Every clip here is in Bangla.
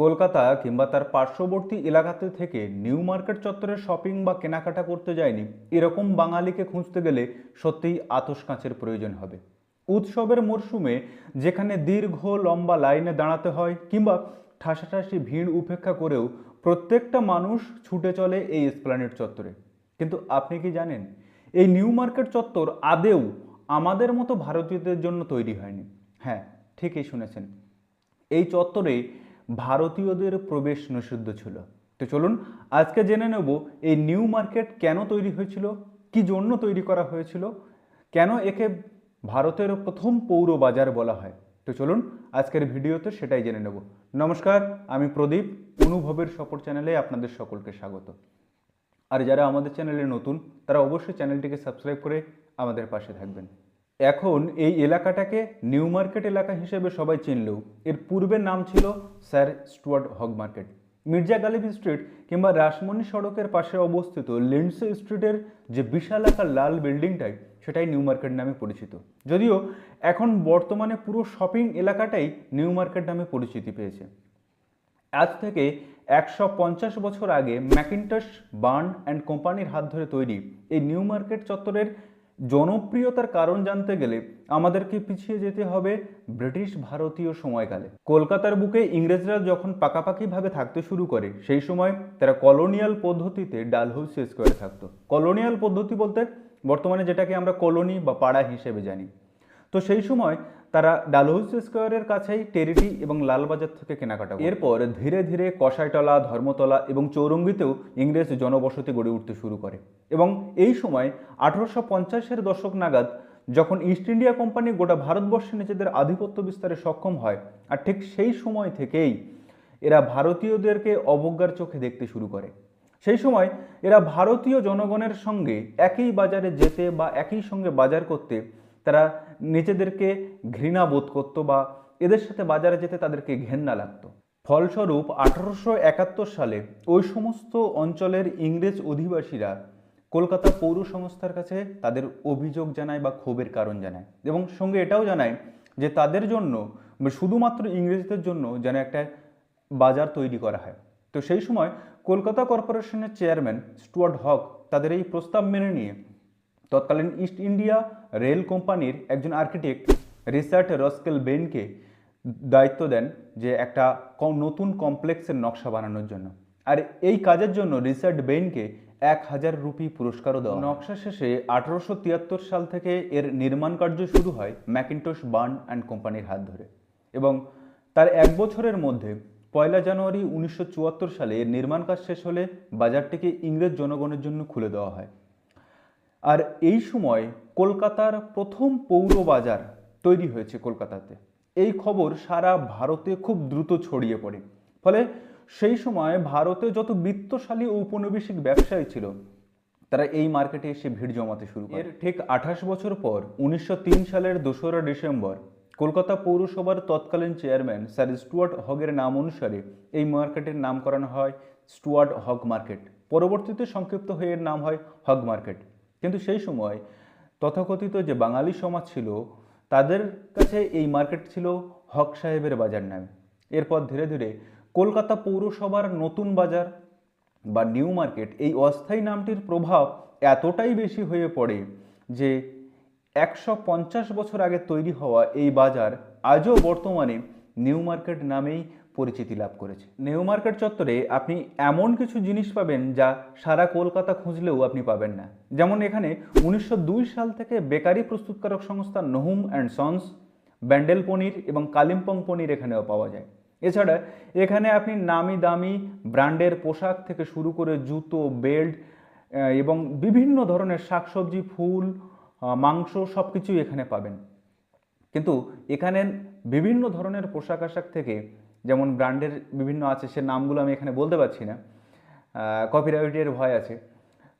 কলকাতা কিংবা তার পার্শ্ববর্তী এলাকাতে থেকে নিউ মার্কেট চত্বরে শপিং বা কেনাকাটা করতে যায়নি, এরকম বাঙালিকে খুঁজতে গেলে সত্যিই আতস কাঁচের প্রয়োজন হবে। উৎসবের মরশুমে যেখানে দীর্ঘ লম্বা লাইনে দাঁড়াতে হয় কিংবা ঠাসাঠাসি ভিড় উপেক্ষা করেও প্রত্যেকটা মানুষ ছুটে চলে এই এসপ্লানেট চত্বরে। কিন্তু আপনি কি জানেন, এই নিউ মার্কেট চত্বর আদেও আমাদের মতো ভারতীয়দের জন্য তৈরি হয়নি। হ্যাঁ ঠিকই শুনেছেন। এই চত্বরে ভারতীয়দের প্রবেশ নিষিদ্ধ ছিল। তো চলুন, আজকে জেনে নেব এই নিউ মার্কেট কেন তৈরি হয়েছিল, কি জন্য তৈরি করা হয়েছিল, কেন একে ভারতের প্রথম পৌর বাজার বলা হয়। তো চলুন, আজকের ভিডিওতে সেটাই জেনে নেব। নমস্কার, আমি প্রদীপ, অনুভবের সপোর্ট চ্যানেলে আপনাদের সকলকে স্বাগত। আর যারা আমাদের চ্যানেলে নতুন, তারা অবশ্যই চ্যানেলটিকে সাবস্ক্রাইব করে আমাদের পাশে থাকবেন। এখন এই এলাকাটাকে নিউ মার্কেট এলাকা হিসেবে সবাই চিনলেও এর পূর্বের নাম ছিল sir Stuart Hogg market. Mirza Ghalib street কিংবা রাসমণি সড়কের পাশে অবস্থিত লিন্ডসে স্ট্রিটের যে বিশাল আকার লাল বিল্ডিংটাই সেটাই নিউ মার্কেট নামে পরিচিত। যদিও এখন বর্তমানে পুরো শপিং এলাকাটাই নিউ মার্কেট নামে পরিচিতি পেয়েছে। আজ থেকে একশো পঞ্চাশ বছর আগে ম্যাকিনটস বার্ন অ্যান্ড কোম্পানির হাত ধরে তৈরি এই নিউ মার্কেট চত্বরের জনপ্রিয়তার কারণ জানতে গেলে আমাদেরকে পিছিয়ে যেতে হবে ব্রিটিশ ভারতীয় সময়কালে। কলকাতার বুকে ইংরেজরা যখন পাকাপাকিভাবে থাকতে শুরু করে, সেই সময় তারা কলোনিয়াল পদ্ধতিতে ডালহৌসি স্কোয়ারে থাকতো। কলোনিয়াল পদ্ধতি বলতে বর্তমানে যেটাকে আমরা কলোনি বা পাড়া হিসেবে জানি। তো সেই সময় তারা ডালহৌসি স্কোয়ারের কাছেই টেরিটি এবং লালবাজার থেকে কেনাকাটা। এরপর ধীরে ধীরে কষাইতলা ধর্মতলা এবং চৌরঙ্গিতেও ইংরেজ জনবসতি গড়ে উঠতে শুরু করে এবং এই সময় আঠারোশো পঞ্চাশের দশক নাগাদ যখন ইস্ট ইন্ডিয়া কোম্পানি গোটা ভারতবর্ষে নিজেদের আধিপত্য বিস্তারে সক্ষম হয়, আর ঠিক সেই সময় থেকেই এরা ভারতীয়দেরকে অবজ্ঞার চোখে দেখতে শুরু করে সেই সময় এরা ভারতীয় জনগণের সঙ্গে একই বাজারে যেতে বা একই সঙ্গে বাজার করতে তারা নিজেদেরকে ঘৃণা বোধ করতো বা এদের সাথে বাজারে যেতে তাদেরকে ঘেন্না লাগতো। ফলস্বরূপ, আঠারোশো একাত্তর সালে ওই সমস্ত অঞ্চলের ইংরেজ অধিবাসীরা কলকাতা পৌর সংস্থার কাছে তাদের অভিযোগ জানায় বা ক্ষোভের কারণ জানায় এবং সঙ্গে এটাও জানায় যে তাদের জন্য শুধুমাত্র ইংরেজদের জন্য যেন একটা বাজার তৈরি করা হয়। তো সেই সময় কলকাতা কর্পোরেশনের চেয়ারম্যান স্টুয়ার্ট হক তাদের এই প্রস্তাব মেনে নিয়ে তৎকালীন ইস্ট ইন্ডিয়া রেল কোম্পানির একজন আর্কিটেক্ট রিচার্ড রস্কেল বেনকে দায়িত্ব দেন যে একটা নতুন কমপ্লেক্সের নকশা বানানোর জন্য। আর এই কাজের জন্য রিচার্ড বেনকে এক হাজার রুপি পুরস্কারও দেওয়া। নকশা শেষে আঠারোশো তিয়াত্তর সাল থেকে এর নির্মাণ কার্য শুরু হয় ম্যাকিনটোশ বার্ন অ্যান্ড কোম্পানির হাত ধরে। এবং তার এক বছরের মধ্যে পয়লা জানুয়ারি উনিশশো চুয়াত্তর সালে এর নির্মাণ কাজ শেষ হলে বাজারটিকে ইংরেজ জনগণের জন্য খুলে দেওয়া হয়। আর এই সময় কলকাতার প্রথম পৌর বাজার তৈরি হয়েছে কলকাতাতে। এই খবর সারা ভারতে খুব দ্রুত ছড়িয়ে পড়ে। ফলে সেই সময় ভারতে যত বিত্তশালী ঔপনিবেশিক ব্যবসায়ী ছিল, তারা এই মার্কেটে এসে ভিড় জমাতে শুরু করে। ঠিক আঠাশ বছর পর উনিশশো তিন সালের দোসরা ডিসেম্বর কলকাতা পৌরসভার তৎকালীন চেয়ারম্যান স্যার স্টুয়ার্ট হগের নাম অনুসারে এই মার্কেটের নাম করানো হয় স্টুয়ার্ট হগ মার্কেট। পরবর্তীতে সংক্ষিপ্ত হয়ে এর নাম হয় হগ মার্কেট। কিন্তু সেই সময় তথাকথিত যে বাঙালি সমাজ ছিল, তাদের কাছে এই মার্কেট ছিল হক সাহেবের বাজার নামে। এরপর ধীরে ধীরে কলকাতা পৌরসভার নতুন বাজার বা নিউ মার্কেট এই অস্থায়ী নামটির প্রভাব এতটাই বেশি হয়ে পড়ে যে একশো পঞ্চাশ বছর আগে তৈরি হওয়া এই বাজার আজও বর্তমানে নিউ মার্কেট নামেই পরিচিতি লাভ করেছে। নিউ মার্কেট চত্বরে আপনি এমন কিছু জিনিস পাবেন যা সারা কলকাতা খুঁজলেও আপনি পাবেন না। যেমন এখানে উনিশশো দুই সাল থেকে বেকারি প্রস্তুতকারক সংস্থা নহুম অ্যান্ড সন্স ব্যান্ডেল পনির এবং কালিম্পং পনির এখানেও পাওয়া যায়। এছাড়া এখানে আপনি নামি দামি ব্র্যান্ডের পোশাক থেকে শুরু করে জুতো, বেল্ট এবং বিভিন্ন ধরনের শাকসবজি, ফুল মাংস সব কিছুই এখানে পাবেন। কিন্তু এখানে বিভিন্ন ধরনের পোশাক আশাক থেকে, যেমন ব্র্যান্ডের বিভিন্ন আছে, সে নামগুলো আমি এখানে বলতে পারছি না কপিরাইটের ভয় আছে।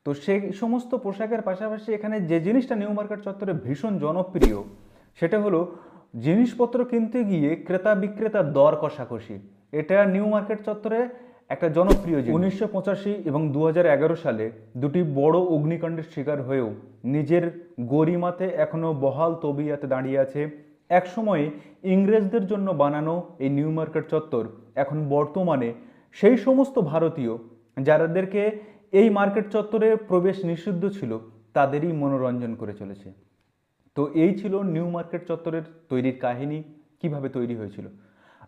তো সেই সমস্ত পোশাকের পাশাপাশি এখানে যে জিনিসটা নিউ মার্কেট চত্বরে ভীষণ জনপ্রিয়, সেটা হলো জিনিসপত্র কিনতে গিয়ে ক্রেতা বিক্রেতার দর কষাকষি। এটা নিউ মার্কেট চত্বরে একটা জনপ্রিয় জিনিস। উনিশশো পঁচাশি এবং দু হাজার এগারো সালে দুটি বড় অগ্নিকাণ্ডের শিকার হয়েও নিজের গরিমাতে এখনও বহাল তবিয়াতে দাঁড়িয়ে আছে একসময়ে ইংরেজদের জন্য বানানো এই নিউ মার্কেট চত্বর এখন বর্তমানে সেই সমস্ত ভারতীয় যাদেরকে এই মার্কেট চত্বরে প্রবেশ নিষিদ্ধ ছিল, তাদেরই মনোরঞ্জন করে চলেছে। তো এই ছিল নিউ মার্কেট চত্বরের তৈরির কাহিনী, কীভাবে তৈরি হয়েছিল।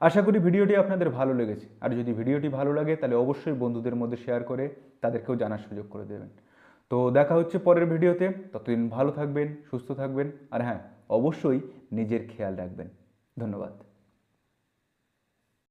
আশা করি ভিডিওটি আপনাদের ভালো লেগেছে। আর যদি ভিডিওটি ভালো লাগে, তাহলে অবশ্যই বন্ধুদের মধ্যে শেয়ার করে তাদেরকেও জানার সুযোগ করে দেবেন। তো দেখা হচ্ছে পরের ভিডিওতে। ততদিন ভালো থাকবেন, সুস্থ থাকবেন। আর হ্যাঁ অবশ্যই নিজের খেয়াল রাখবেন ধন্যবাদ